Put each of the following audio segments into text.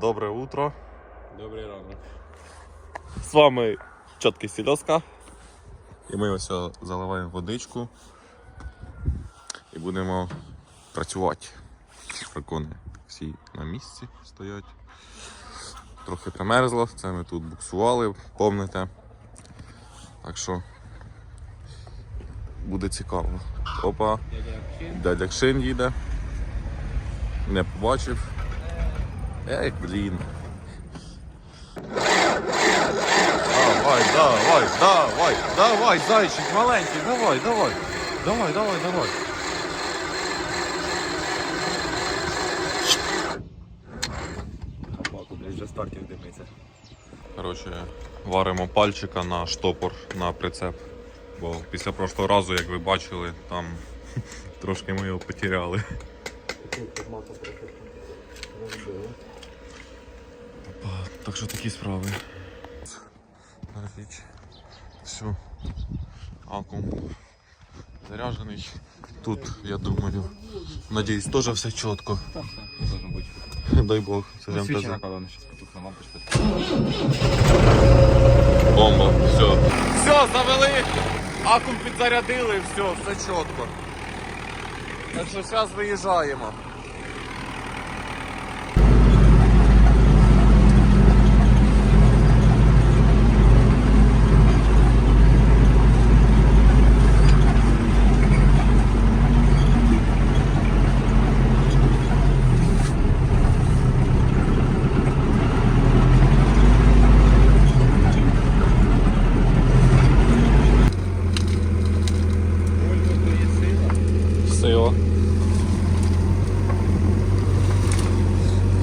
Добре утро. Добрий ранок. З вами Чоткий Сільоска. І ми ось заливаємо водичку і будемо працювати. Ракони всі на місці стоять. Трохи примерзло, це ми тут буксували, помните. Так що буде цікаво. Опа, дядя Кшин їде. Не побачив. Ей, блін. Давай, давай, давай, давай, зайчик маленький, давай, давай, давай, давай, давай. Баку, блядь, вже стартів димиться. Коротше, варимо пальчика на штопор на прицеп. Бо після прошлого разу, як ви бачили, там трошки ми його потеряли. Опа, Так що такі справи. Все. Акум заряджений. Тут, я думаю, надіюсь, теж все чітко. Дай Бог, це МТЗ. Бомба, все. Все, завели, акум підзарядили, все, все чітко. Так що зараз виїжджаємо. Сила.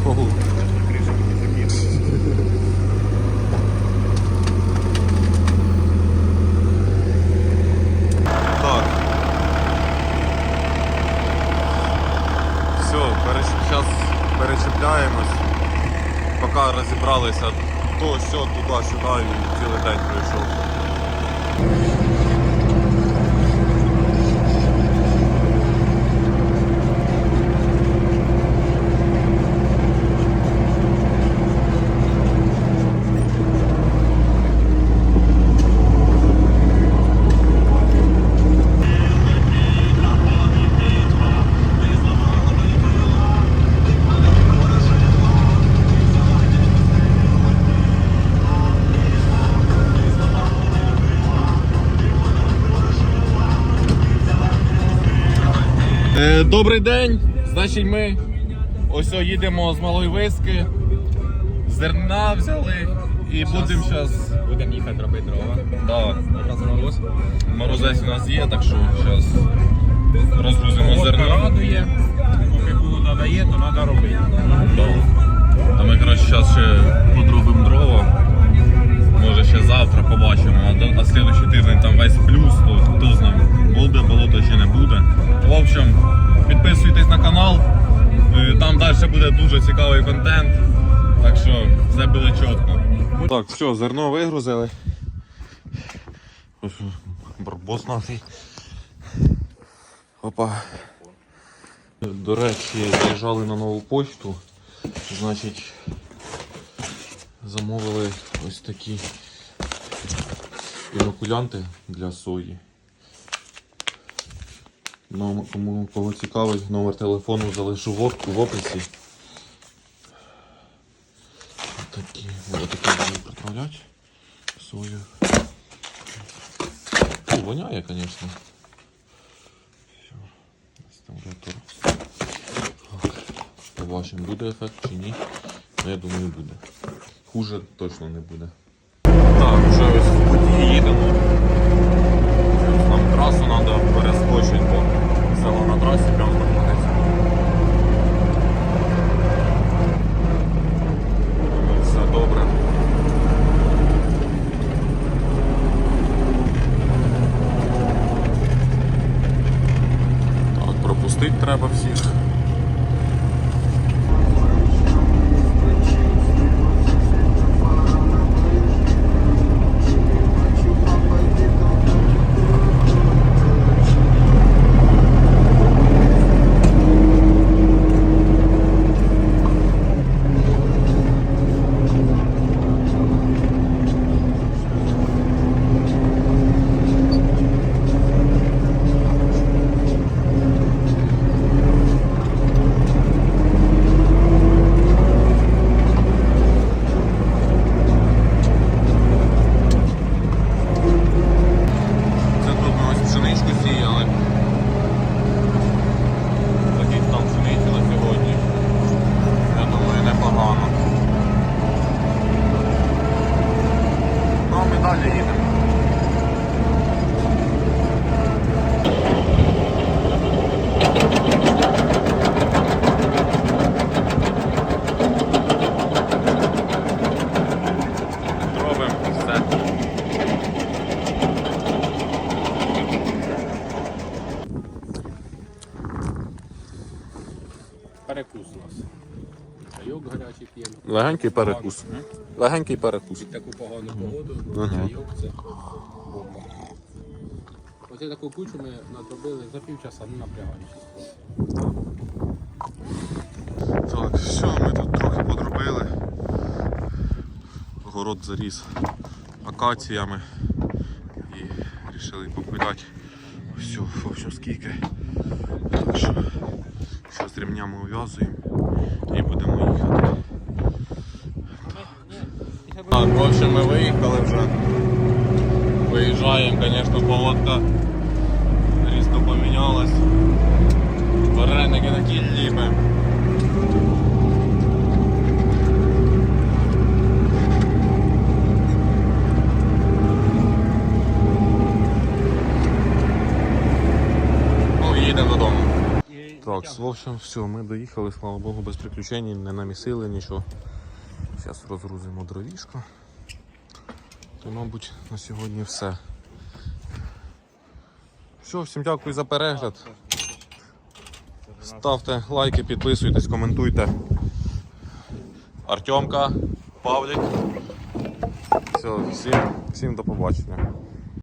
Ого. Так. Все, зараз перечіпляємось. Поки то все, туди-сюди і цілий день пройшов. Е, добрий день. Значить, ми ось їдемо з Малої Виски. Зерна взяли і будемо зараз. Будемо їхати робити дрова. Да, Якраз мороз. морозець у нас є, так що зараз розгрузимо зерно. радує. Поки погода дає, то треба робити. Да. А ми коротше зараз ще дрова. Ще завтра побачимо, а, до- а тиждень там весь плюс, то хто знає, буде болото чи не буде. В общем, підписуйтесь на канал, е, там далі буде дуже цікавий контент. Так що все буде чітко. Так, все, зерно вигрузили. Ось барбос наший. Опа. До речі, заїжджали на нову почту. Значить, замовили ось такі інокулянти для сої. Nom- Кому кого цікавить, номер телефону залишу в в описі. Такі, ось такі будуть приправляти сою. Ну, воняє, звісно. Стимулятор. Побачимо, буде ефект чи ні. Ну, я думаю, буде. Хуже точно не буде. Так, вже ось в путі їдемо. Ось Нам трасу треба перескочити, бо село на трасі прямо проходиться. Думаю, Все добре. Так, пропустити треба всіх. Technology Легенький перекус. Легенький перекус. Під таку погану погоду, чайок це бомба. Оце таку кучу ми надробили за півчаса, не напрягаючись. Так, все, ми тут трохи подробили. Город заріс акаціями і вирішили попиляти. Все, в общем, скільки. Так що, зараз ремнями ув'язуємо і будемо їхати. Так, в общем, ми виїхали вже. Виїжджаємо, звісно, погодка різко помінялась. Вареники такі ліпимо. Ну, їдемо додому. Так, в общем, все, ми доїхали, слава Богу, без приключень, не намісили нічого. Зараз розгрузимо дровішко. То, мабуть, на сьогодні все. Все, всім дякую за перегляд. Ставте лайки, підписуйтесь, коментуйте. Артемка, Павлік. Все, всім, всім до побачення.